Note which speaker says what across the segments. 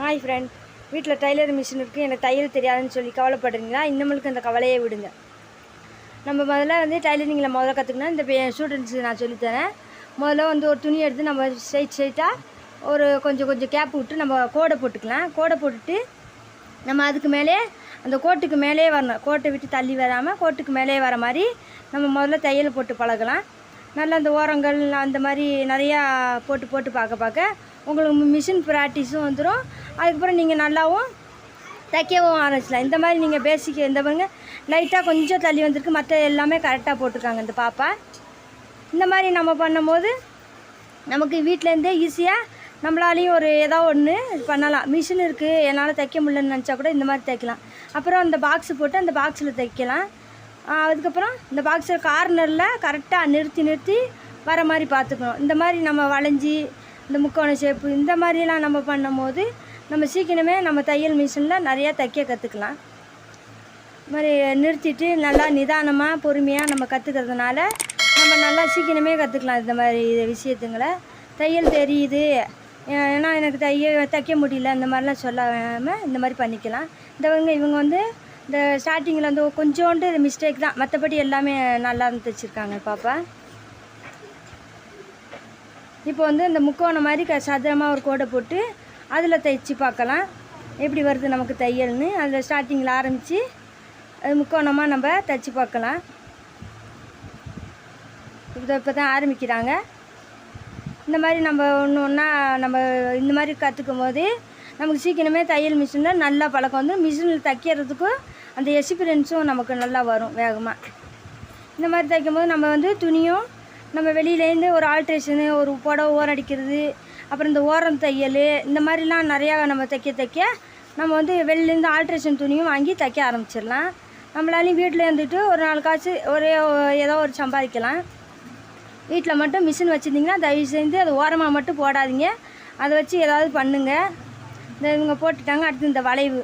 Speaker 1: Hi friend வீட்டில் tailor machine இருக்குது எனக்கு தையல் தெரியாதுன்னு சொல்லி கவலைப்படுறீங்களா? இன்னமளுக்கு அந்த கவலையே விடுங்க. நம்ம முதல்ல வந்து டைலரிங்கில் முதல்ல கற்றுக்கணும் இந்த ஸ்டூடெண்ட்ஸுக்கு நான் சொல்லித்தரேன் முதல்ல வந்து ஒரு துணி எடுத்து நம்ம ஸ்ட்ரைட் ஸ்ட்ரைட்டாக ஒரு கொஞ்சம் கொஞ்சம் கேப் விட்டு நம்ம கோடை போட்டுக்கலாம். கோடை போட்டுட்டு நம்ம அதுக்கு மேலே அந்த கோட்டுக்கு மேலே வரணும். கோட்டை விட்டு தள்ளி வராமல் கோட்டுக்கு மேலே வர மாதிரி நம்ம முதல்ல தையல் போட்டு பழகலாம். நல்லா அந்த ஓரங்கள் அந்த மாதிரி நிறையா போட்டு போட்டு பார்க்க பார்க்க உங்களுக்கு மிஷின் ப்ராக்டிஸும் வந்துடும் அதுக்கப்புறம் நீங்கள் நல்லாவும் தைக்கவும் ஆரம்பிச்சிடலாம். இந்த மாதிரி நீங்கள் பேசிக் இந்த பாருங்க. லைட்டாக கொஞ்சம் தள்ளி வந்திருக்கு. மற்ற எல்லாமே கரெக்டாக போட்டிருக்காங்க இந்த பாப்பா. இந்த மாதிரி நம்ம பண்ணும்போது நமக்கு வீட்டிலேருந்தே ஈஸியாக நம்மளாலையும் ஒரு ஏதோ ஒன்று பண்ணலாம். மிஷின் இருக்குது என்னால் தைக்க முடியலன்னு நினச்சா கூட இந்த மாதிரி தைக்கலாம். அப்புறம் அந்த பாக்ஸ் போட்டு அந்த பாக்ஸில் தைக்கலாம். அதுக்கப்புறம் இந்த பாக்ஸில் கார்னரில் கரெக்டாக நிறுத்தி நிறுத்தி வர மாதிரி பார்த்துக்கணும். இந்த மாதிரி நம்ம வளைஞ்சி இந்த முக்கோண ஷேப்பு இந்த மாதிரிலாம் நம்ம பண்ணும்போது நம்ம சீக்கிரமே நம்ம தையல் மிஷினில் நிறையா தைக்க கற்றுக்கலாம் இது மாதிரி நிறுத்திட்டு நல்லா நிதானமாக பொறுமையாக நம்ம கற்றுக்கிறதுனால நம்ம நல்லா சீக்கிரமே கற்றுக்கலாம் இந்த மாதிரி இது விஷயத்துங்களை. தையல் தெரியுது. ஏன்னா எனக்கு தைய தைக்க முடியல இந்த மாதிரிலாம் சொல்லாமல் இந்த மாதிரி பண்ணிக்கலாம். இந்தவங்க இவங்க வந்து இந்த ஸ்டார்டிங்கில் வந்து கொஞ்சோண்டு மிஸ்டேக் தான். மற்றபடி எல்லாமே நல்லா இருந்து தைச்சிருக்காங்க பாப்பா. இப்போ வந்து இந்த முக்கோணம் மாதிரி க சதுரமாக ஒரு கோடை போட்டு அதில் தைச்சி பார்க்கலாம். எப்படி வருது நமக்கு தையல்னு. அதில் ஸ்டார்டிங்கில் ஆரம்பித்து அது முக்கோணமாக நம்ம தைச்சி பார்க்கலாம். இப்போ இப்போ தான் ஆரம்பிக்கிறாங்க. இந்த மாதிரி நம்ம ஒன்று ஒன்றா நம்ம இந்த மாதிரி கற்றுக்கும் போது நமக்கு சீக்கிரமே தையல் மிஷினில் நல்லா பழக்கம் வந்து மிஷினில் தைக்கிறதுக்கும் அந்த எக்ஸ்பீரியன்ஸும் நமக்கு நல்லா வரும் வேகமாக இந்த மாதிரி தைக்கும் போது நம்ம வந்து துணியும் நம்ம வெளியிலேருந்து ஒரு ஆல்ட்ரேஷனு ஒரு புடவை ஓரடிக்கிறது அப்புறம் இந்த ஓரம் தையல் இந்த மாதிரிலாம் நிறையா நம்ம தைக்க தைக்க நம்ம வந்து வெளிலேருந்து ஆல்ட்ரேஷன் துணியும் வாங்கி தைக்க ஆரம்பிச்சிடலாம். நம்மளாலையும் வீட்டில் இருந்துட்டு ஒரு நாள் காசு ஒரே ஏதோ ஒரு சம்பாதிக்கலாம். வீட்டில் மட்டும் மிஷின் வச்சுருந்தீங்கன்னா தயவு செஞ்சு அது ஓரமாக மட்டும் போடாதீங்க. அதை வச்சு ஏதாவது பண்ணுங்கள் இந்த இவங்க போட்டுட்டாங்க அடுத்து இந்த வளைவு.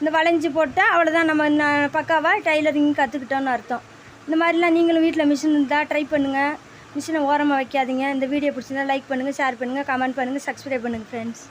Speaker 1: இந்த வளைஞ்சு போட்டால் அவ்வளோதான் நம்ம பக்காவாக டைலரிங் கற்றுக்கிட்டோன்னு அர்த்தம். இந்த மாதிரிலாம் நீங்களும் வீட்டில் மிஷின் இருந்தால் ட்ரை பண்ணுங்கள் மிஷினை ஓரமாக வைக்காதீங்க. இந்த வீடியோ பிடிச்சிருந்தா லைக் பண்ணுங்கள் ஷேர் பண்ணுங்கள் கமெண்ட் பண்ணுங்கள் சப்ஸ்கிரைப் பண்ணுங்கள் ஃப்ரெண்ட்ஸ்